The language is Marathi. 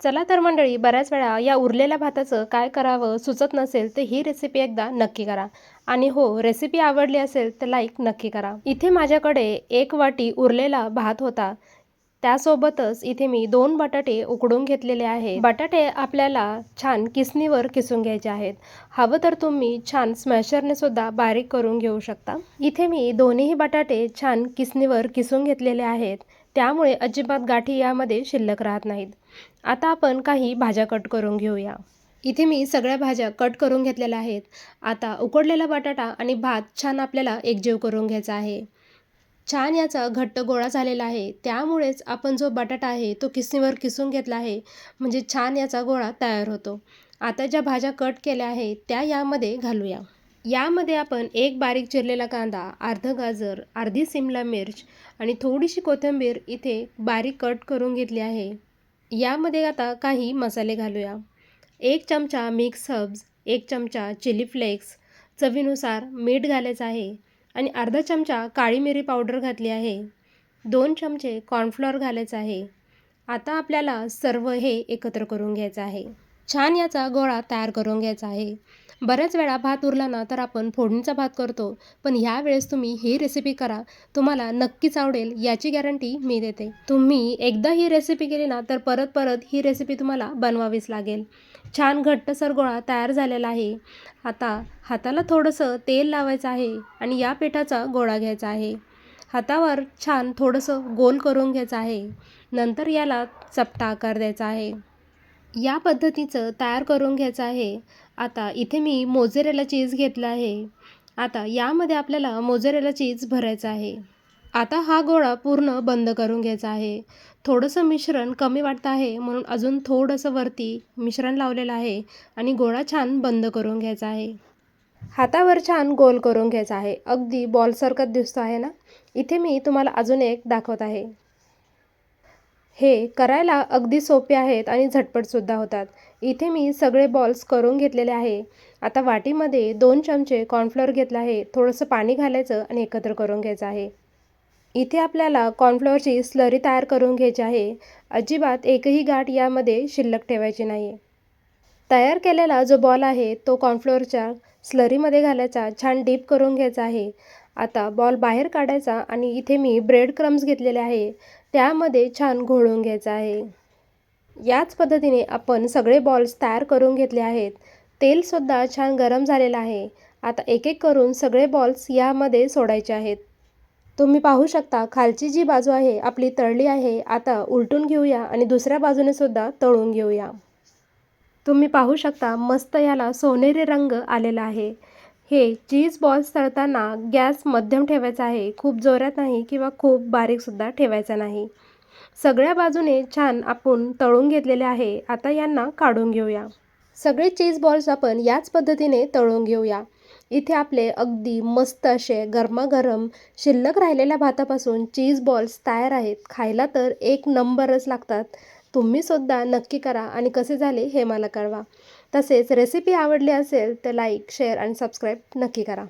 चला तर मंडळी बऱ्याच वेळा या उरलेल्या भाताचं काय करावं सुचत नसेल तर ही रेसिपी एकदा नक्की करा. आणि हो रेसिपी आवडली असेल तर लाईक नक्की करा. इथे माझ्याकडे एक वाटी उरलेला भात होता. त्यासोबतच इथे मी दोन बटाटे उकडून घेतलेले आहे बटाटे आपल्याला छान किसणीवर किसून घ्यायचे आहेत. हवं तर तुम्ही छान स्मॅशरने सुद्धा बारीक करून घेऊ शकता. इथे मी दोन्हीही बटाटे छान किसणीवर किसून घेतलेले आहेत. त्यामुळे अजिबात गाठी यामध्ये शिल्लक राहत नाहीत. आता आपण काही भाज्या कट करून घेऊया. इथे मी सगळ्या भाज्या कट करून घेतलेल्या आहेत. आता उकडलेला बटाटा आणि भात छान आपल्याला एकजीव करून घ्यायचा आहे. छान याचा घट्ट गोळा झालेला आहे. त्यामुळेच आपण जो बटाटा आहे तो किसणीवर किसून घेतला आहे. म्हणजे छान याचा गोळा तयार होतो. आता ज्या भाज्या कट केल्या आहेत त्या यामध्ये घालूया. यामध्ये आपण एक बारीक चिरलेला कांदा अर्धं गाजर अर्धी सिमला मिर्च आणि थोडीशी कोथिंबीर इथे बारीक कट करून घेतली आहे. यामध्ये आता काही मसाले घालूया. एक चमचा मिक्स हब्स एक चमचा चिली फ्लेक्स चवीनुसार मीठ घालायचं आहे आणि अर्धा चमचा काळी मिरी पावडर घातली आहे. दोन चमचे कॉर्नफ्लॉर घालायचं आहे. आता आपल्याला सर्व हे एकत्र करून घ्यायचं आहे. छान याचा गोळा तयार करून घ्यायचा आहे. बऱ्याच वेळा भात उरला ना तर आपण फोडणीचा भात करतो. पण ह्या वेळेस तुम्ही ही रेसिपी करा. तुम्हाला नक्कीच आवडेल याची गॅरंटी मी देते. तुम्ही एकदा ही रेसिपी केली ना तर परत परत ही रेसिपी तुम्हाला बनवावीच लागेल. छान घट्टसर गोळा तयार झालेला आहे. आता हाताला थोडंसं तेल लावायचं आहे आणि या पिठाचा गोळा घ्यायचा आहे. हातावर छान थोडंसं गोल करून घ्यायचं आहे. नंतर याला चपटा आकार द्यायचा आहे. या पद्धतीचं तयार करून घ्यायचं आहे. आता इथे मी मोझेरेला चीज घेतला आहे. आता यामध्ये आपल्याला मोझेरेला चीज भरायचं आहे. आता हा गोळा पूर्ण बंद करून घ्यायचा आहे. थोडंसं मिश्रण कमी वाटतं आहे म्हणून अजून थोडंसं वरती मिश्रण लावलेलं आहे आणि गोळा छान बंद करून घ्यायचा आहे. हातावर छान गोल करून घ्यायचा आहे. अगदी बॉलसारखं दिसतो आहे ना? इथे मी तुम्हाला अजून एक दाखवत आहे. हे करायला अगदी सोपे आहेत आणि झटपटसुद्धा होतात. इथे मी सगळे बॉल्स करून घेतलेले आहे. आता वाटीमध्ये दोन चमचे कॉर्नफ्लोअर घेतलं आहे. थोडंसं पाणी घालायचं आणि एकत्र करून घ्यायचं आहे. इथे आपल्याला कॉर्नफ्लोअरची स्लरी तयार करून घ्यायची आहे. अजिबात एकही गाठ यामध्ये शिल्लक ठेवायची नाही. तयार केलेला जो बॉल आहे तो कॉर्नफ्लोअरच्या स्लरीमध्ये घालायचा छान डीप करून घ्यायचा आहे. आता बॉल बाहेर काढायचा आणि इथे मी ब्रेड क्रम्स घेतलेले आहे. त्यामध्ये छान घोळून घ्यायचं आहे. याच पद्धतीने आपण सगळे बॉल्स तयार करून घेतले आहेत. तेलसुद्धा छान गरम झालेलं आहे. आता एक एक करून सगळे बॉल्स यामध्ये सोडायचे आहेत. तुम्ही पाहू शकता खालची जी बाजू आहे आपली तळली आहे आता उलटून घेऊया आणि दुसऱ्या बाजूने सुद्धा तळून घेऊया. तुम्ही पाहू शकता मस्त याला सोनेरी रंग आलेला आहे. हे चीज बॉल्स तळताना गॅस मध्यम ठेवायचा आहे. खूप जोरात नाही किंवा खूप बारीकसुद्धा ठेवायचा नाही. सगळ्या बाजूने छान आपण तळून घेतलेले आहे. आता यांना काढून घेऊया. सगळे चीज बॉल्स आपण याच पद्धतीने तळून घेऊया. इथे आपले अगदी मस्त असे गरमागरम शिल्लक राहिलेल्या भातापासून चीज बॉल्स तयार आहेत. खायला तर एक नंबरच लागतात. तुम्हीसुद्धा नक्की करा आणि कसे झाले हे मला कळवा. तसेच रेसिपी आवडली असेल तर लाईक शेअर आणि सबस्क्राईब नक्की करा.